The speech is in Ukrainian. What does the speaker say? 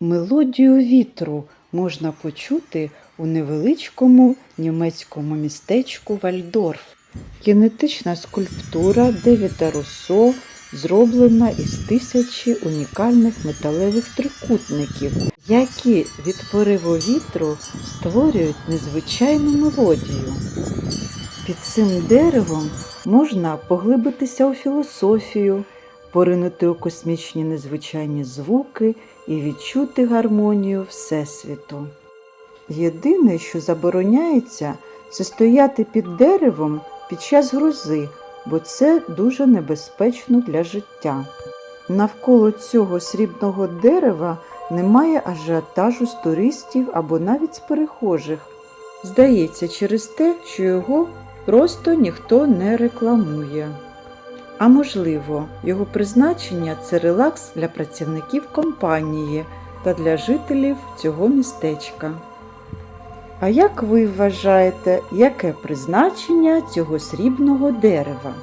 Мелодію вітру можна почути у невеличкому німецькому містечку Вальдорф. Кінетична скульптура Девіда Руссо зроблена із тисячі унікальних металевих трикутників, які від пориву вітру створюють незвичайну мелодію. Під цим деревом можна поглибитися у філософію, поринути у космічні незвичайні звуки і відчути гармонію Всесвіту. Єдине, що забороняється, це стояти під деревом під час грози, бо це дуже небезпечно для життя. Навколо цього срібного дерева немає ажіотажу з туристів або навіть з перехожих. Здається, через те, що його просто ніхто не рекламує. А можливо, його призначення це релакс для працівників компанії та для жителів цього містечка. А як ви вважаєте, яке призначення цього срібного дерева?